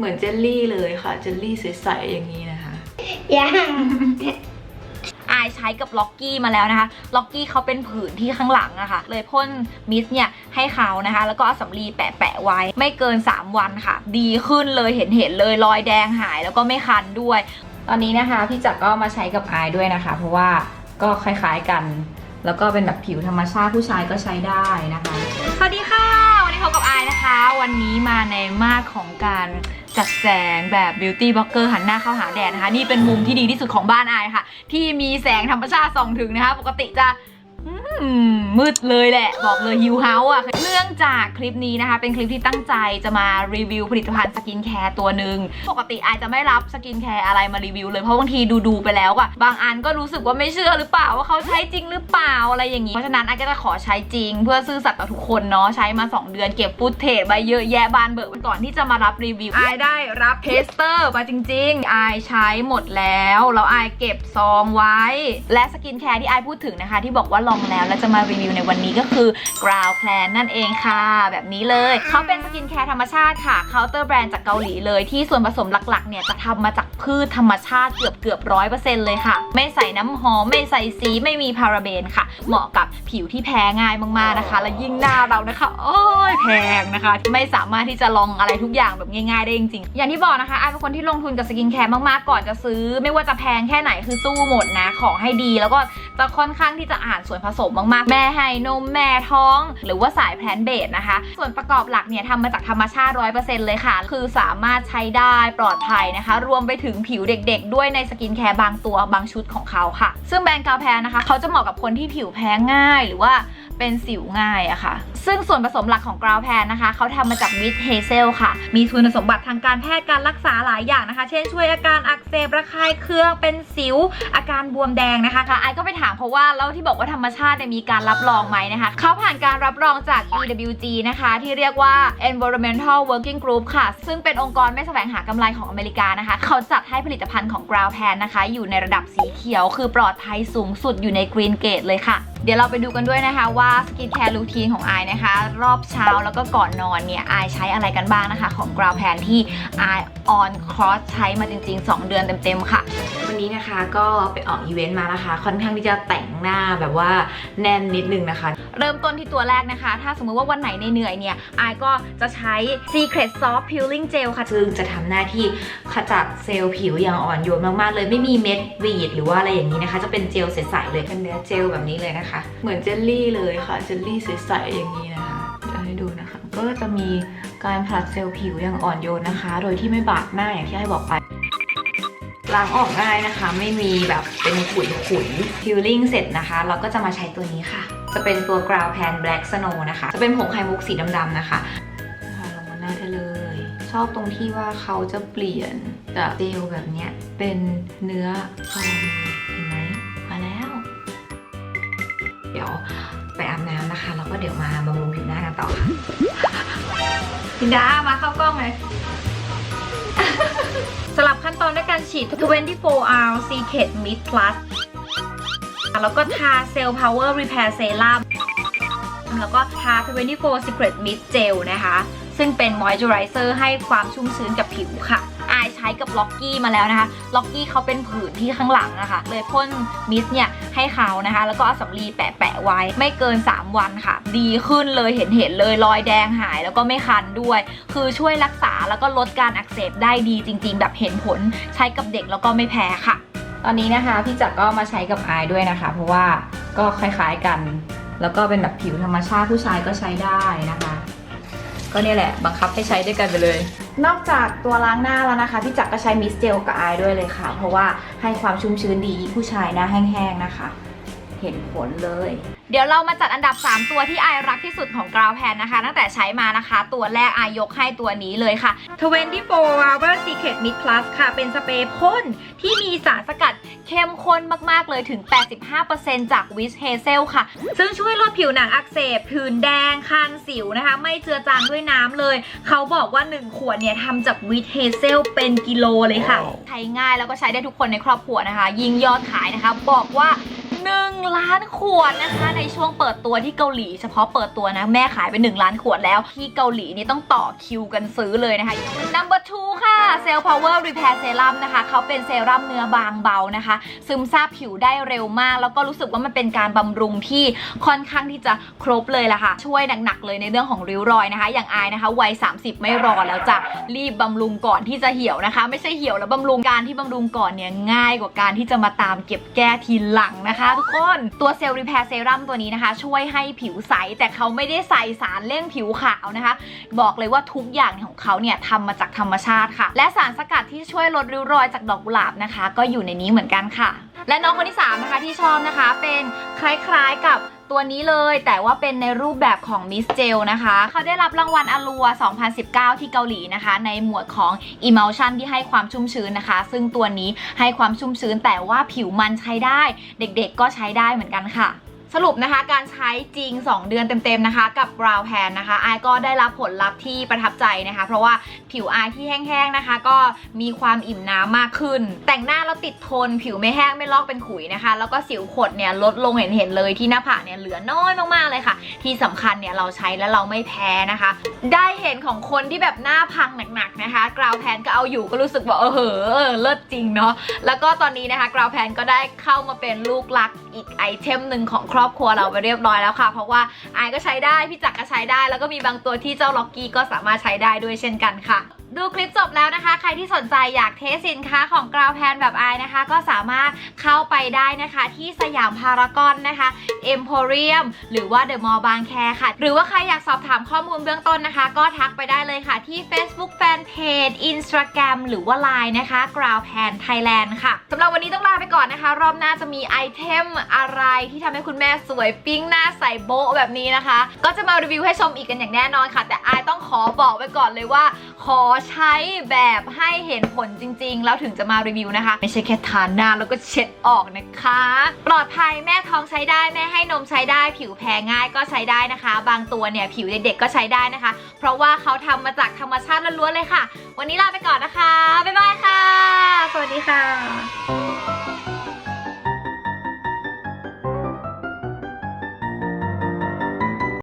เหมือนเจลลี่เลยค่ะ เจลลี่ใสๆอย่างนี้นะคะย่าอายใช้กับล็อกกี้มาแล้วนะคะ ล็อกกี้เขาเป็นผื่นที่ข้างหลังอะค่ะ เลยพ่นมิสเนี่ยให้เขานะคะ แล้วก็เอาสำลีแปะๆไว้ ไม่เกิน 3 วันค่ะ ดีขึ้นเลยเห็นเห็นเลยรอยแดงหายแล้วก็ไม่คันด้วย ตอนนี้นะคะพี่จักรก็มาใช้กับอายด้วยนะคะ เพราะว่าก็คล้ายๆกัน แล้วก็เป็นแบบผิวธรรมชาติผู้ชายก็ใช้ได้นะคะ สวัสดีค่ะ วันนี้พบกับอายนะคะ วันนี้มาในมาดของการ จัดแสงแบบ beauty blogger หันหน้าเข้าหาแดดนะคะ นี่เป็นมุมที่ดีที่สุดของบ้านอายค่ะ ที่มีแสงธรรมชาติส่องถึงนะคะ ปกติจะ อืมมืดเลยแหละ บอกเลยฮิวเฮาอะเนื่องจากคลิปนี้นะคะ เป็นคลิปที่ตั้งใจจะมารีวิวผลิตภัณฑ์สกินแคร์ตัวหนึ่งปกติอายจะไม่รับสกินแคร์อะไรมารีวิวเลยเพราะบางทีดูๆไปแล้วอะบางอันก็รู้สึกว่าไม่เชื่อหรือเปล่าว่าเขาใช้จริงหรือเปล่าอะไรอย่างนี้เพราะฉะนั้นอายก็จะขอใช้จริง เพื่อซื่อสัตย์ต่อทุกคนเนาะใช้มา 2 เดือนเก็บฟุตเทจไปเยอะแยะบานเบิกก่อนที่จะมารับรีวิวอายได้รับเทสเตอร์มาจริงๆอายใช้หมดแล้วแล้วอายเก็บซองไว้ และสกินแคร์ที่อายพูดถึงนะคะ ที่บอกว่าลองแล้ว แล้วจะมารีวิวในวันนี้ก็คือ Ground Plan นั่นเองค่ะ แบบนี้เลย เขาเป็นสกินแคร์ธรรมชาติค่ะเคาน์เตอร์แบรนด์จากเกาหลีเลย ที่ส่วนผสมหลักๆเนี่ยจะทำมาจากพืชธรรมชาติเกือบเกือบร้อยเปอร์เซ็นต์เลยค่ะ ไม่ใส่น้ำหอม ไม่ใส่สีไม่มีพาราเบนค่ะ เหมาะกับผิวที่แพ้ง่ายมากๆนะคะ และยิ่งหน้าเรานะคะ โอ้ยแพงนะคะ ไม่สามารถที่จะลองอะไรทุกอย่างแบบง่ายๆได้จริงๆ อย่างที่บอกนะคะไอเป็นคนที่ลงทุนกับสกินแคร์มากๆก่อนจะซื้อ ไม่ว่าจะแพงแค่ไหนคือสู้หมดนะ ของให้ดีแล้วก็จะค่อนข้างที่จะอ่านส่วนผผสมมากๆ แม่ให้นมแม่ท้อง หรือว่าสายแพลนเบสนะคะ ส่วนประกอบหลักเนี่ยทำมาจากธรรมชาติ 100%เลยค่ะ คือสามารถใช้ได้ปลอดภัยนะคะ รวมไปถึงผิวเด็กๆ ด้วยในสกินแคร์บางตัวบางชุดของเขาค่ะ ซึ่งแบรนด์กาแพนะคะ เขาจะเหมาะกับคนที่ผิวแพ้ง่ายหรือว่า เป็นสิวง่ายอะค่ะ ซึ่งส่วนผสมหลักของกราวแพนนะคะ เขาทำมาจากวิตเฮเซลค่ะ มีคุณสมบัติทางการแพทย์การรักษาหลายอย่างนะคะ เช่นช่วยอาการอักเสบระคายเคืองเป็นสิว อาการบวมแดงนะคะค่ะไอก็ไปถามเพราะว่าแล้วที่บอกว่าธรรมชาติมีการรับรองไหมนะคะ เขาผ่านการรับรองจาก EWG นะคะ ที่เรียกว่า Environmental Working Group ค่ะ ซึ่งเป็นองค์กรไม่แสวงหากำไรของอเมริกานะคะ เขาจัดให้ผลิตภัณฑ์ของ Ground Pan นะคะ อยู่ในระดับสีเขียว คือปลอดภัยสูงสุดอยู่ใน Green Gate เลยค่ะ เดี๋ยวเราไปดูกันด้วยนะคะว่าสกินแคร์รูทีนของไอายนะคะ รอบเช้าแล้วก็ก่อนนอนเนี่ยไอายใช้อะไรกันบ้างนะคะ ของกราวแพนที่ไอาย on cross ใช้มาจริง ๆ 2 เดือนเต็มๆค่ะ วันนี้นะคะก็ไปออกอีเวนต์มานะคะ ค่อนข้างที่จะแต่งหน้าแบบว่าแน่นนิดนึงนะคะ เริ่มต้นที่ตัวแรกนะคะ ถ้าสมมติว่าวันไหนเหนื่อยเนี่ยอายก็จะใช้ Secret Soft Peeling Gel ค่ะ ซึ่งจะทำหน้าที่ขจัดเซลล์ผิวอย่างอ่อนโยนมากๆ เลยไม่มีเม็ดวีดหรือว่าอะไรอย่างนี้นะคะ จะเป็นเจลใสๆเลยเป็นเนื้อเจลแบบนี้เลยนะคะ เหมือนเจลลี่เลยค่ะเจลลี่ใสๆอย่างนี้นะคะจะให้ดูนะคะ ก็จะมีการผลัดเซลล์ผิวอย่างอ่อนโยนนะคะ โดยที่ไม่บาดหน้าอย่างที่ให้บอกไปล้างออกง่ายนะคะ ไม่มีแบบเป็นขุยขุยพิลลิ่งเสร็จนะคะ เราก็จะมาใช้ตัวนี้ค่ะ จะเป็นตัว Ground Pan Black Snow นะคะ จะเป็นผงไข่มุกสีดำๆนะคะลงมาหน้าได้เลย ชอบตรงที่ว่าเขาจะเปลี่ยนจากเจลแบบเนี้ยเป็นเนื้อฟองเห็นไหมมาแล้ว เดี๋ยวไปอาบน้ำนะคะ แล้วก็เดี๋ยวมาบำรุงผิวหน้ากันต่อค่ะพินดา มาเข้ากล้องเลยสลับขั้นตอนด้วยการฉีด 24 hour Secret Mist Plus แล้วก็ทา Cell Power Repair Serum แล้วก็ทา24 Secret Mist Gel นะคะ ซึ่งเป็น Moisturizer ให้ความชุ่มชื้นกับผิวค่ะอายใช้กับล็อกกี้มาแล้วนะคะ ล็อกกี้เขาเป็นผื่นที่ข้างหลังนะคะ เลยพ่นมิสเนี่ยให้เขานะคะ แล้วก็เอาสำลีแปะๆไว้ ไม่เกิน 3 วันค่ะ ดีขึ้นเลยเห็นเห็นเลยรอยแดงหายแล้วก็ไม่คันด้วย คือช่วยรักษาแล้วก็ลดการอักเสบได้ดีจริง ๆ แบบเห็นผลใช้กับเด็กแล้วก็ไม่แพ้ค่ะ ตอนนี้นะคะพี่จักรก็มาใช้กับอายด้วยนะคะ เพราะว่าก็คล้ายๆกัน แล้วก็เป็นแบบผิวธรรมชาติผู้ชายก็ใช้ได้นะคะ ก็เนี่ยแหละบังคับให้ใช้ด้วยกันไปเลย นอกจากตัวล้างหน้าแล้วนะคะ พี่จักรก็ใช้มิสเจลกับอายด้วยเลยค่ะ เพราะว่าให้ความชุ่มชื้นดีผู้ชายหน้าแห้งๆนะคะ เห็นผลเลย เดี๋ยวเรามาจัดอันดับ 3 ตัวที่อายรักที่สุดของกราวแพนนะคะ ตั้งแต่ใช้มานะคะ ตัวแรกอายยกให้ตัวนี้เลยค่ะ24 Hour Secret Mist Plus ค่ะ เป็นสเปรย์พ่นที่มีสารสกัดเข้มข้นมาก ๆ เลยถึง 85%จากวิสเฮเซลค่ะ ซึ่งช่วยลดผิวหนังอักเสบผื่นแดง คันสิวนะคะ ไม่เจือจางด้วยน้ำเลย เขาบอกว่า 1 ขวดเนี่ยทำจากวิสเฮเซลเป็นกิโลเลยค่ะ ใช้ง่ายแล้วก็ใช้ได้ทุกคนในครอบครัวนะคะ ยิงยอดขายนะคะ บอกว่า 1 ล้านขวดนะคะ ในช่วงเปิดตัวที่เกาหลี เฉพาะเปิดตัวนะ แม่ขายไป 1 ล้านขวดแล้ว ที่เกาหลีนี่ต้องต่อคิวกันซื้อเลยนะคะ number two ค่ะ Cell Power Repair Serum นะคะเขาเป็นเซรั่มเนื้อบางเบานะคะ ซึมซาบผิวได้เร็วมาก แล้วก็รู้สึกว่ามันเป็นการบำรุงที่ค่อนข้างที่จะครบเลยล่ะค่ะ ช่วยหนักๆเลยในเรื่องของริ้วรอยนะคะ อย่างอายนะคะวัย 30 ไม่รอแล้วจะรีบบำรุงก่อนที่จะเหี่ยวนะคะ ไม่ใช่เหี่ยวแล้วบำรุงการที่บำรุงก่อนเนี่ยง่ายกว่าการที่จะมาตามเก็บแก้ทีหลังนะคะทุกคน ตัวเซลล์รีแพร์เซรั่มตัวนี้นะคะ ช่วยให้ผิวใส แต่เขาไม่ได้ใส่สารเร่งผิวขาวนะคะ บอกเลยว่าทุกอย่างของเขาเนี่ยทำมาจากธรรมชาติค่ะ และสารสกัดที่ช่วยลดริ้วรอยจากดอกกุหลาบนะคะ ก็อยู่ในนี้เหมือนกันค่ะ และน้องคนที่3นะคะที่ชอบนะคะเป็นคล้ายๆกับ ตัวนี้เลยแต่ว่าเป็นในรูปแบบของมิสเจลนะคะ เขาได้รับรางวัลอลัว 2019 ที่เกาหลีนะคะ ในหมวดของ Emulsion ที่ให้ความชุ่มชื้นนะคะ ซึ่งตัวนี้ให้ความชุ่มชื้นแต่ว่าผิวมันใช้ได้ เด็กๆก็ใช้ได้เหมือนกันค่ะ สรุปนะคะการใช้จริง 2 เดือนเต็มๆนะคะ กับ Brow Pan นะคะอายก็ได้รับผลลัพธ์ที่ประทับใจนะคะ เพราะว่าผิวอายที่แห้งๆนะคะ ก็มีความอิ่มน้ำมากขึ้น แต่งหน้าแล้วติดทน ผิวไม่แห้งไม่ลอกเป็นขุยนะคะ แล้วก็สิวขดเนี่ยลดลงเห็นๆเลยที่หน้าผากเนี่ยเหลือน้อยมากๆเลยค่ะ ที่สำคัญเนี่ยเราใช้แล้วเราไม่แพ้นะคะ ได้เห็นของคนที่แบบหน้าพังหนักๆนะคะกราวแพนก็เอาอยู่ก็รู้สึกว่าเออเหอเลิศจริงเนาะแล้วก็ตอนนี้นะคะกราวแพนก็ได้เข้ามาเป็นลูกรักอีกไอเทมหนึ่งของรอบครัวเราไปเรียบร้อยแล้วค่ะ เพราะว่าไอายก็ใช้ได้ พี่จักรก็ใช้ได้ แล้วก็มีบางตัวที่เจ้าล็อกกี้ก็สามารถใช้ได้ด้วยเช่นกันค่ะดูคลิปจบแล้วนะคะ ใครที่สนใจอยากเทสสินค้าของกราวแพนแบบไอายนะคะ ก็สามารถเข้าไปได้นะคะ ที่สยามพารากอนนะคะเอ็มโพเรียมหรือว่าเดอะมอลล์บางแคค่ะ หรือว่าใครอยากสอบถามข้อมูลเบื้องต้นนะคะ ก็ทักไปได้เลยค่ะที่ Facebook Fanpage Instagram หรือว่า Line นะคะ g r o w Pan Thailand ค่ะสำหรับวันนี้ต้องลาไปก่อนนะคะ รอบหน้าจะมีไอเทมอะไรที่ทำให้คุณแม่สวยปิ้งหน้าใสโบ๊ะแบบนี้นะคะ ก็จะมารีวิวให้ชมอีกกันอย่างแน่นอนค่ะ แต่อายต้องขอบอกไว้ก่อนเลยว่าขอใช้แบบให้เห็นผลจริง ๆ แล้วถึงจะมารีวิวนะคะ ไม่ใช่แค่ทานหน้าแล้วก็เช็ดออกนะคะ ปลอดภัยแม่ท้องใช้ได้แม่ให้นมใช้ได้ ผิวแพ้ง่ายก็ใช้ได้นะคะ บางตัวเนี่ยผิวเด็กๆก็ใช้ได้นะคะ เพราะว่าเขาทำมาจากธรรมชาติล้วนๆเลยค่ะ วันนี้ลาไปก่อนนะคะบ๊ายบายค่ะ สวัสดีค่ะ